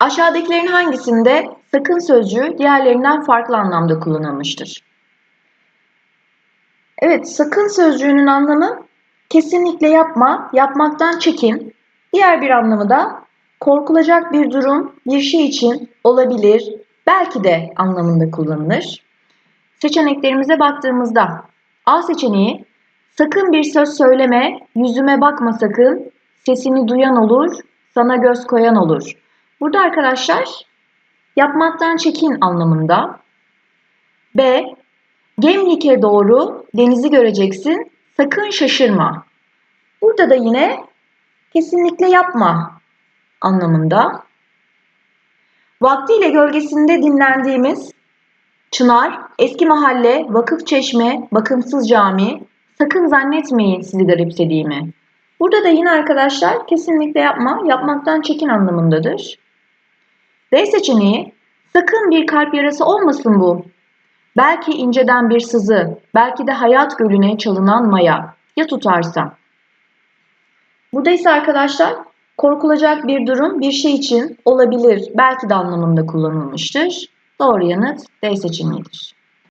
Aşağıdakilerin hangisinde sakın sözcüğü diğerlerinden farklı anlamda kullanılmıştır? Evet, sakın sözcüğünün anlamı kesinlikle yapma, yapmaktan çekin. Diğer bir anlamı da korkulacak bir durum, bir şey için olabilir, belki de anlamında kullanılır. Seçeneklerimize baktığımızda A seçeneği sakın bir söz söyleme, yüzüme bakma sakın, sesini duyan olur, sana göz koyan olur. Burada arkadaşlar yapmaktan çekin anlamında. B. Gemlik'e doğru denizi göreceksin, sakın şaşırma. Burada da yine kesinlikle yapma anlamında. Vaktiyle gölgesinde dinlendiğimiz Çınar, eski mahalle, vakıf çeşme, bakımsız cami, sakın zannetmeyin sizi garipsediğimi. Burada da yine arkadaşlar kesinlikle yapma, yapmaktan çekin anlamındadır. D seçeneği, sakın bir kalp yarası olmasın bu. Belki inceden bir sızı, belki de hayat gölüne çalınan maya. Ya tutarsa? Burada ise arkadaşlar korkulacak bir durum bir şey için olabilir, belki de anlamında kullanılmıştır. Doğru yanıt D seçeneğidir.